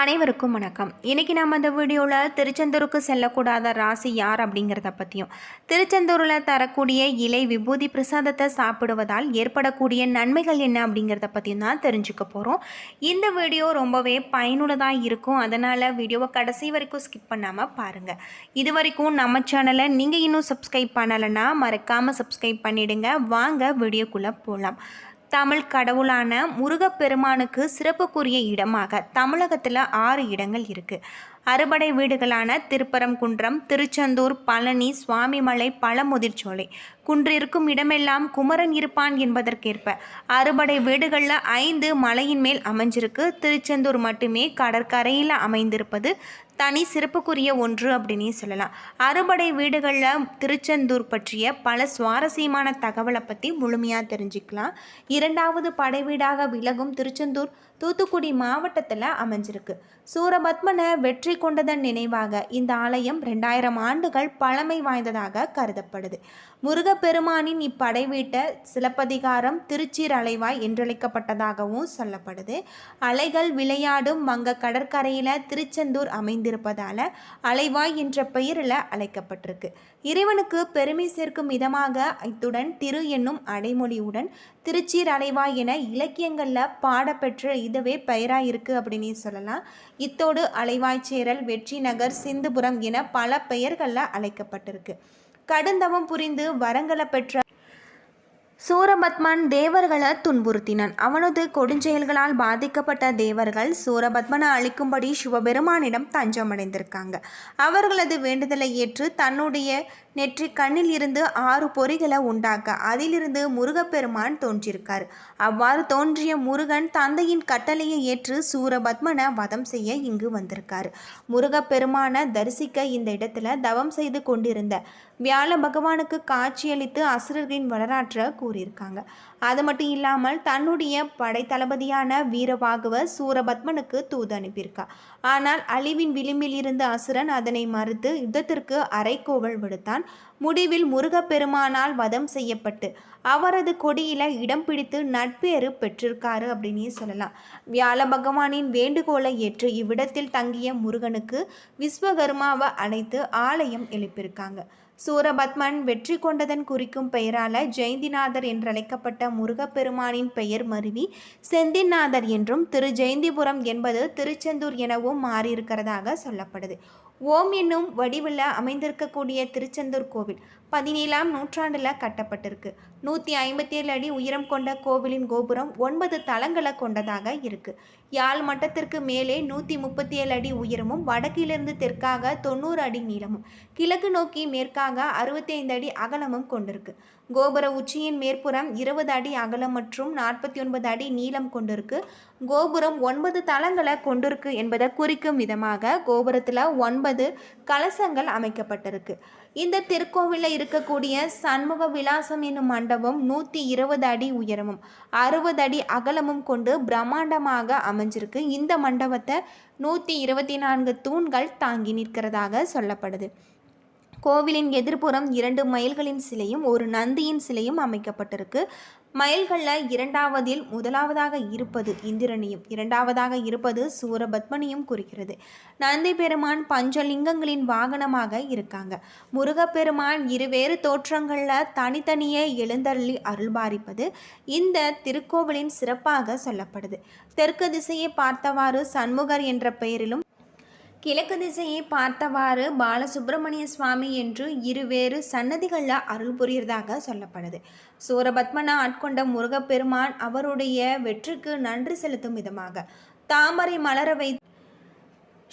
அனைவருக்கும் வணக்கம். இன்றைக்கி நம்ம இந்த வீடியோவில் திருச்செந்தூருக்கு செல்லக்கூடாத ராசி யார் அப்படிங்கிறத பற்றியும் திருச்செந்தூரில் தரக்கூடிய இலை விபூதி பிரசாதத்தை சாப்பிடுவதால் ஏற்படக்கூடிய நன்மைகள் என்ன அப்படிங்கிறத பற்றியும் தான் தெரிஞ்சுக்க போகிறோம் இந்த வீடியோ ரொம்பவே பயனுள்ளதாக இருக்கும். அதனால் வீடியோவை கடைசி வரைக்கும் ஸ்கிப் பண்ணாமல் பாருங்கள் இது வரைக்கும் நம்ம சேனலை நீங்கள் இன்னும் சப்ஸ்கிரைப் பண்ணலைன்னா மறக்காமல் சப்ஸ்கிரைப் பண்ணிவிடுங்க வாங்க வீடியோக்குள்ளே போகலாம் தமிழ் கடவுளான முருகப்பெருமானுக்கு சிறப்புக்குரிய இடமாக தமிழகத்தில் ஆறு இடங்கள் இருக்குது அறுபடை வீடுகளான திருப்பரங்குன்றம் திருச்செந்தூர் பழனி சுவாமிமலை பழமுதிர்ச்சோலை குன்றிருக்கும் இடமெல்லாம் குமரன் இருப்பான் என்பதற்கேற்ப. அறுபடை வீடுகளில் ஐந்து மலையின் மேல் அமைஞ்சிருக்கு. திருச்செந்தூர் மட்டுமே கடற்கரையில் அமைந்திருப்பது தனி சிறப்புக்குரிய ஒன்று அப்படின்னே சொல்லலாம். அறுபடை வீடுகளில் திருச்செந்தூர் பற்றிய பல சுவாரஸ்யமான தகவலை பற்றி முழுமையாக தெரிஞ்சுக்கலாம். இரண்டாவது படை வீடாக விலகும் திருச்செந்தூர் தூத்துக்குடி மாவட்டத்தில் அமைஞ்சிருக்கு. சூரபத்மனை வெற்றி கொண்டதன் நினைவாக இந்த ஆலயம் ரெண்டாயிரம் ஆண்டுகள் பழமை வாய்ந்ததாக கருதப்படுது. முருகப்பெருமானின் இப்படை வீட்டை சிலப்பதிகாரம் திருச்சீர் அலைவாய் என்றழைக்கப்பட்டதாகவும் சொல்லப்படுது. அலைகள் விளையாடும் வங்க கடற்கரையில் திருச்செந்தூர் அமைந்திருப்பதால் அலைவாய் என்ற பெயரில் அழைக்கப்பட்டிருக்கு. இறைவனுக்கு பெருமை சேர்க்கும் விதமாக இத்துடன் திரு என்னும் அடைமொழியுடன் திருச்சீர் அலைவாய் என இலக்கியங்களில் பாடப்பெற்ற இதுவே பெயராக இருக்குது அப்படின்னு சொல்லலாம். இத்தோடு அலைவாய்ச்சேரல் வெற்றி நகர் சிந்துபுரம் என பல பெயர்களில் அழைக்கப்பட்டிருக்கு. கடுந்தவம் புரிந்து வரங்களை பெற்ற சூரபத்மன் தேவர்களை துன்புறுத்தினான். அவனது கொடுஞ்செயல்களால் பாதிக்கப்பட்ட தேவர்கள் சூரபத்மனை அழிக்கும்படி சிவபெருமானிடம் தஞ்சமடைந்திருக்காங்க. அவர்களது வேண்டுதலை ஏற்று தன்னுடைய நெற்றி கண்ணில் இருந்து ஆறு பொறிகளை உண்டாக்க அதிலிருந்து முருகப்பெருமான் தோன்றியிருக்கார். அவ்வாறு தோன்றிய முருகன் தந்தையின் கட்டளையை ஏற்று சூரபத்மனை வதம் செய்ய இங்கு வந்திருக்கார். முருகப்பெருமானை தரிசிக்க இந்த இடத்துல தவம் செய்து கொண்டிருந்த வியாழ பகவானுக்கு காட்சியளித்து அசுரர்களின் வரலாற்றை கூறியிருக்காங்க. அது மட்டும் இல்லாமல் தன்னுடைய படைத்தளபதியான வீரவாகுவ சூரபத்மனுக்கு தூது அனுப்பியிருக்கா. ஆனால் அழிவின் விளிம்பில் இருந்த அசுரன் அதனை மறுத்து யுத்தத்திற்கு அரைக்கோவல் விடுத்தான். முடிவில் முருகப்பெருமானால் வதம் செய்யப்பட்டு அவரது கொடியில இடம் பிடித்து நட்பேறு பெற்றிருக்காரு அப்படின்னே சொல்லலாம். வியாழ பகவானின் வேண்டுகோளை ஏற்று இவ்விடத்தில் தங்கிய முருகனுக்கு விஸ்வகர்மாவை அழைத்து ஆலயம் எழுப்பியிருக்காங்க. சூரபத்மன் வெற்றி கொண்டதன் குறிக்கும் பெயரால ஜெயந்திநாதர் என்றழைக்கப்பட்ட முருகப்பெருமானின் பெயர் மருவி செந்திநாதர் என்றும் திரு ஜெயந்திபுரம் என்பது திருச்செந்தூர் எனவும் மாறியிருக்கிறதாக சொல்லப்படுது. ஓம் என்னும் வடிவில் அமைந்திருக்கக்கூடிய திருச்செந்தூர் கோவில் பதினேழாம் நூற்றாண்டில் கட்டப்பட்டிருக்கு. நூற்றி ஐம்பத்தி ஏழு அடி உயரம் கொண்ட கோவிலின் கோபுரம் ஒன்பது தளங்களை கொண்டதாக இருக்கு. யாழ் மட்டத்திற்கு மேலே நூற்றி முப்பத்தி ஏழு அடி உயரமும் வடக்கிலிருந்து தெற்காக தொண்ணூறு அடி நீளமும் கிழக்கு நோக்கி மேற்காக அறுபத்தி ஐந்து அடி அகலமும் கொண்டிருக்கு. கோபுர உச்சியின் மேற்புறம் இருபது அடி அகலம் மற்றும் நாற்பத்தி ஒன்பது அடி நீளம் கொண்டிருக்கு. கோபுரம் ஒன்பது தளங்களை கொண்டிருக்கு என்பதை குறிக்கும் விதமாக கோபுரத்தில் ஒன்பது கலசங்கள் அமைக்கப்பட்டிருக்கு. இந்த திருக்கோவிலில் இருக்கக்கூடிய சண்முக விலாசம் என்னும் மண்டபம் நூற்றி இருபது அடி உயரமும் அறுபது அடி அகலமும் கொண்டு பிரம்மாண்டமாக அமைஞ்சிருக்கு. இந்த மண்டபத்தை நூற்றி இருபத்தி நான்கு தூண்கள் தாங்கி நிற்கிறதாக சொல்லப்படுது. கோவிலின் எதிர்ப்புறம் இரண்டு மயில்களின் சிலையும் ஒரு நந்தியின் சிலையும் அமைக்கப்பட்டிருக்கு. மயில்களில் இரண்டாவதில் முதலாவதாக இருப்பது இந்திரனியும் இரண்டாவதாக இருப்பது சூரபத்மனியும் குறிக்கிறது. நந்தி பெருமான் பஞ்சலிங்கங்களின் வாகனமாக இருக்காங்க. முருகப்பெருமான் இருவேறு தோற்றங்களில் தனித்தனியே எழுந்தருளி அருள்பாரிப்பது இந்த திருக்கோவிலின் சிறப்பாக சொல்லப்படுது. தெற்கு திசையை பார்த்தவாறு சண்முகர் என்ற பெயரிலும் கிழக்கு திசையை பார்த்தவாறு பாலசுப்பிரமணிய சுவாமி என்று இருவேறு சன்னதிகளில் அருள் புரியறதாக சொல்லப்படுது. சூரபத்மனா ஆட்கொண்ட முருகப்பெருமான் அவருடைய வெற்றிக்கு நன்றி செலுத்தும் விதமாக. தாமரை மலர வைத்து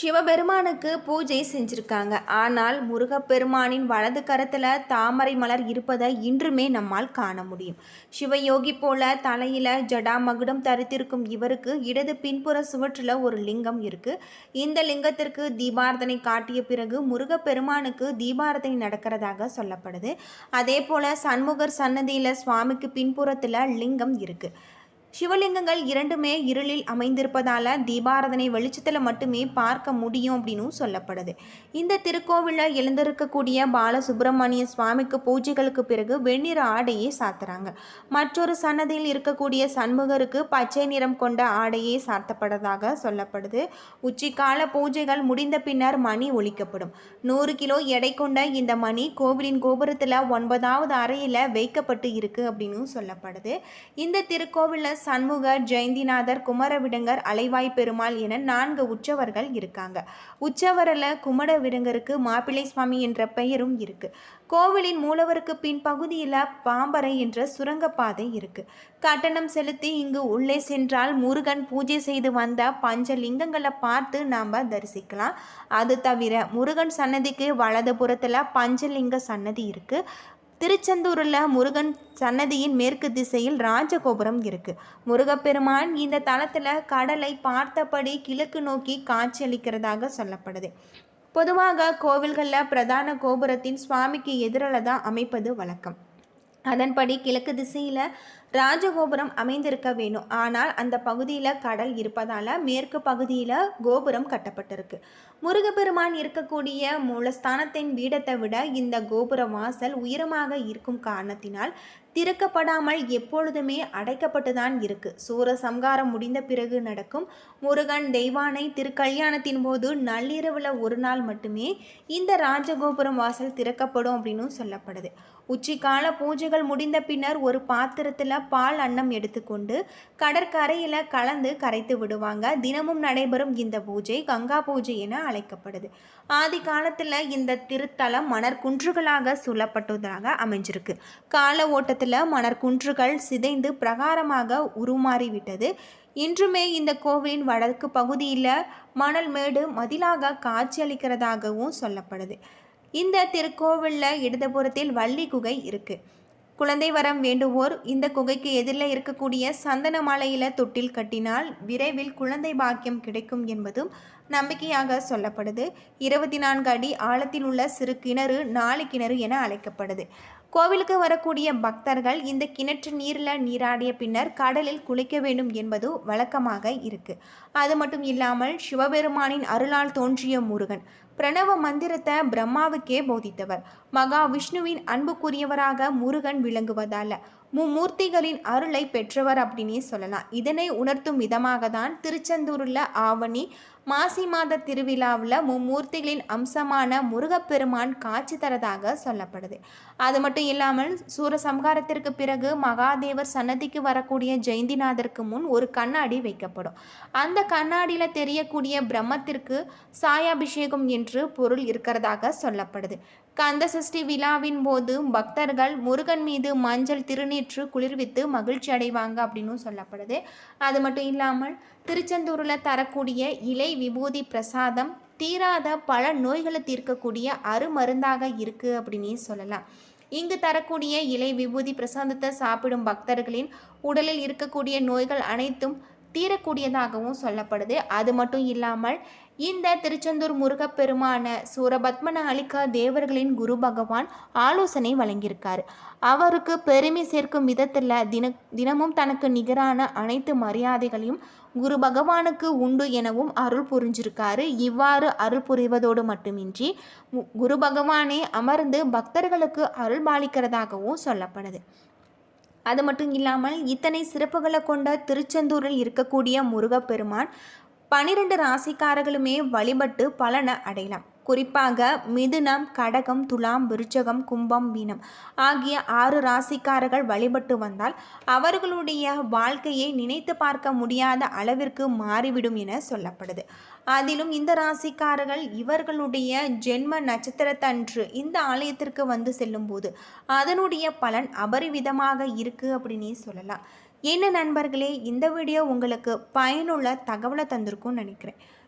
சிவபெருமானுக்கு பூஜை செஞ்சுருக்காங்க. ஆனால் முருகப்பெருமானின் வலது கரத்தில் தாமரை மலர் இருப்பதை இன்றுமே நம்மால் காண முடியும். சிவயோகி போல தலையில் ஜடா மகுடம் தரித்திருக்கும் இவருக்கு இடது பின்புற சுவற்றில் ஒரு லிங்கம் இருக்குது இந்த லிங்கத்திற்கு தீபாரதனை காட்டிய பிறகு முருகப்பெருமானுக்கு தீபாரதனை நடக்கிறதாக சொல்லப்படுது. அதே போல் சண்முகர் சன்னதியில் சுவாமிக்கு பின்புறத்தில் லிங்கம் இருக்குது சிவலிங்கங்கள் இரண்டுமே இருளில் அமைந்திருப்பதால் தீபாரதனை வெளிச்சத்தில் மட்டுமே பார்க்க முடியும் அப்படின்னு சொல்லப்படுது. இந்த திருக்கோவிலில் எழுந்திருக்கக்கூடிய பாலசுப்பிரமணிய சுவாமிக்கு பூஜைகளுக்கு பிறகு வெண்ணிற ஆடையை சாத்துறாங்க. மற்றொரு சன்னதியில் இருக்கக்கூடிய சண்முகருக்கு பச்சை நிறம் கொண்ட ஆடையை சாத்தப்பட்டதாக சொல்லப்படுது. உச்சிக்கால பூஜைகள் முடிந்த பின்னர் மணி ஒழிக்கப்படும் நூறு கிலோ எடை கொண்ட இந்த மணி கோவிலின் கோபுரத்தில் ஒன்பதாவது அறையில் வைக்கப்பட்டு இருக்கு அப்படின்னு சொல்லப்படுது. இந்த திருக்கோவிலில் சண்முகர் ஜெயந்திநாதர் குமரவிடங்கர் அலைவாய் பெருமாள் என நான்கு உற்சவர்கள் இருக்காங்க. உற்சவரில் குமரவிடங்கருக்கு மாப்பிள்ளை சுவாமி என்ற பெயரும் இருக்கு. கோவிலின் மூலவருக்கு பின் பகுதியில் பாம்பரை என்ற சுரங்கப்பாதை இருக்கு. கட்டணம் செலுத்தி இங்கு உள்ளே சென்றால் முருகன் பூஜை செய்து வந்த பஞ்ச லிங்கங்களை பார்த்து நாம் தரிசிக்கலாம். அது தவிர முருகன் சன்னதிக்கு வலது புறத்தில் பஞ்சலிங்க சன்னதி இருக்குது திருச்செந்தூரில் முருகன் சன்னதியின் மேற்கு திசையில் ராஜகோபுரம் இருக்கு. முருகப்பெருமான் இந்த தளத்தில் கடலை பார்த்தபடி கிழக்கு நோக்கி காட்சியளிக்கிறதாக சொல்லப்படுது. பொதுவாக கோவில்களில் பிரதான கோபுரத்தின் சுவாமிக்கு எதிரில் தான் அமைப்பது வழக்கம். அதன்படி கிழக்கு திசையில் ராஜகோபுரம் அமைந்திருக்க வேணும் ஆனால் அந்த பகுதியில் கடல் இருப்பதால் மேற்கு பகுதியில் கோபுரம் கட்டப்பட்டிருக்கு. முருகப்பெருமான் இருக்கக்கூடிய மூலஸ்தானத்தின் பீடத்தை விட இந்த கோபுர வாசல் உயரமாக இருக்கும் காரணத்தினால் திறக்கப்படாமல் எப்பொழுதுமே அடைக்கப்பட்டுதான் இருக்கு. சூர சம்காரம் முடிந்த பிறகு நடக்கும் முருகன் தெய்வானை திருக்கல்யாணத்தின் போது நள்ளிரவில் ஒரு நாள் மட்டுமே இந்த ராஜகோபுரம் வாசல் திறக்கப்படும் அப்படின்னு சொல்லப்படுது. உச்சிக்கால பூஜைகள் முடிந்த பின்னர் ஒரு பாத்திரத்தில் பால் அன்னம் எடுத்துக்கொண்டு கடற்கரையில் கலந்து கரைத்து விடுவாங்க. தினமும் நடைபெறும் இந்த பூஜை கங்கா பூஜை என அழைக்கப்படுது. ஆதி காலத்தில் இந்த திருத்தலம் மணர் குன்றுகளாக சூழப்பட்டதாக அமைஞ்சிருக்கு. கால ஓட்டத்தில் மணற்குன்றுகள் சிதைந்து பிரகாரமாக உருமாறிவிட்டது. இன்றுமே இந்த கோவிலின் வடக்கு பகுதியில் மணல் மேடு மதிலாக காட்சியளிக்கிறதாகவும் சொல்லப்படுது. இந்த திருக்கோவிலில் இடதுபுறத்தில் வள்ளி குகை இருக்குது குழந்தை வரம் வேண்டுவோர் இந்த குகைக்கு எதிரில் இருக்கக்கூடிய சந்தன மாலையில் தொட்டில் கட்டினால் விரைவில் குழந்தை பாக்கியம் கிடைக்கும் என்பதும் நம்பிக்கையாக சொல்லப்படுது. இருபத்தி நான்கு அடி ஆழத்தில் உள்ள சிறு கிணறு நாலு கிணறு என அழைக்கப்படுது. கோவிலுக்கு வரக்கூடிய பக்தர்கள் இந்த கிணற்று நீரில் நீராடிய பின்னர் கடலில் குளிக்க வேண்டும் என்பது வழக்கமாக இருக்கு. அது மட்டும் இல்லாமல் சிவபெருமானின் அருளால் தோன்றிய முருகன் பிரணவ மந்திரத்தை பிரம்மாவுக்கே போதித்தவர். மகா விஷ்ணுவின் அன்புக்குரியவராக முருகன் விளங்குவதால மும்மூர்த்திகளின் அருளை பெற்றவர் அப்படின்னே சொல்லலாம். இதனை உணர்த்தும் விதமாக தான் திருச்செந்தூரில் ஆவணி மாசி மாத திருவிழாவில் மும்மூர்த்திகளின் அம்சமான முருகப்பெருமான் காட்சி தரதாக சொல்லப்படுது. அது மட்டும் இல்லாமல் சூரசம்ஹாரத்திற்கு பிறகு மகாதேவர் சன்னதிக்கு வரக்கூடிய ஜெயந்திநாதருக்கு முன் ஒரு கண்ணாடி வைக்கப்படும். அந்த கண்ணாடியில் தெரியக்கூடிய பிரம்மத்திற்கு சாயாபிஷேகம் என்று என்று பொருள் இருக்கிறதாக சொல்லப்படுது. கந்த சஷ்டி விழாவின் போது பக்தர்கள் முருகன் மீது மஞ்சள் திருநீற்று குளிர்வித்து மகிழ்ச்சி அடைவாங்க அப்படின்னு சொல்லப்படுது. அது மட்டும் இல்லாமல் திருச்செந்தூரில் தரக்கூடிய இலை விபூதி பிரசாதம் தீராத பல நோய்களை தீர்க்கக்கூடிய அருமருந்தாக இருக்குது அப்படின்னு சொல்லலாம். இங்கு தரக்கூடிய இலை விபூதி பிரசாதத்தை சாப்பிடும் பக்தர்களின் உடலில் இருக்கக்கூடிய நோய்கள் அனைத்தும் தீரக்கூடியதாகவும் சொல்லப்படுது. அது மட்டும் இல்லாமல் இந்த திருச்செந்தூர் முருகப்பெருமான சூரபத்மன அளிக்க தேவர்களின் குரு பகவான் ஆலோசனை வழங்கியிருக்கார். அவருக்கு பெருமை சேர்க்கும் விதத்தில் தின தினமும் தனக்கு நிகரான அனைத்து மரியாதைகளையும் குரு பகவானுக்கு உண்டு எனவும் அருள் புரிஞ்சிருக்காரு. இவ்வாறு அருள் புரிவதோடு மட்டுமின்றி குரு பகவானே அமர்ந்து பக்தர்களுக்கு அருள் பாலிக்கிறதாகவும் சொல்லப்படுது. அது மட்டும் இல்லாமல் இத்தனை சிறப்புகளை கொண்ட திருச்செந்தூரில் இருக்கக்கூடிய முருகப்பெருமான் பனிரெண்டு ராசிக்காரர்களுமே வழிபட்டு பலனை அடையலாம். குறிப்பாக மிதுனம் கடகம் துலாம் விருச்சகம் கும்பம் மீனம் ஆகிய ஆறு ராசிக்காரர்கள் வழிபட்டு வந்தால் அவர்களுடைய வாழ்க்கையை நினைத்து பார்க்க முடியாத அளவிற்கு மாறிவிடும் என சொல்லப்படுது. அதிலும் இந்த ராசிக்காரர்கள் இவர்களுடைய ஜென்ம நட்சத்திரத்தன்று இந்த ஆலயத்திற்கு வந்து செல்லும்போது அதனுடைய பலன் அபரிவிதமாக இருக்குது அப்படின்னே சொல்லலாம். என்ன நண்பர்களே இந்த வீடியோ உங்களுக்கு பயனுள்ள தகவலை தந்திருக்கும்னு நினைக்கிறேன்.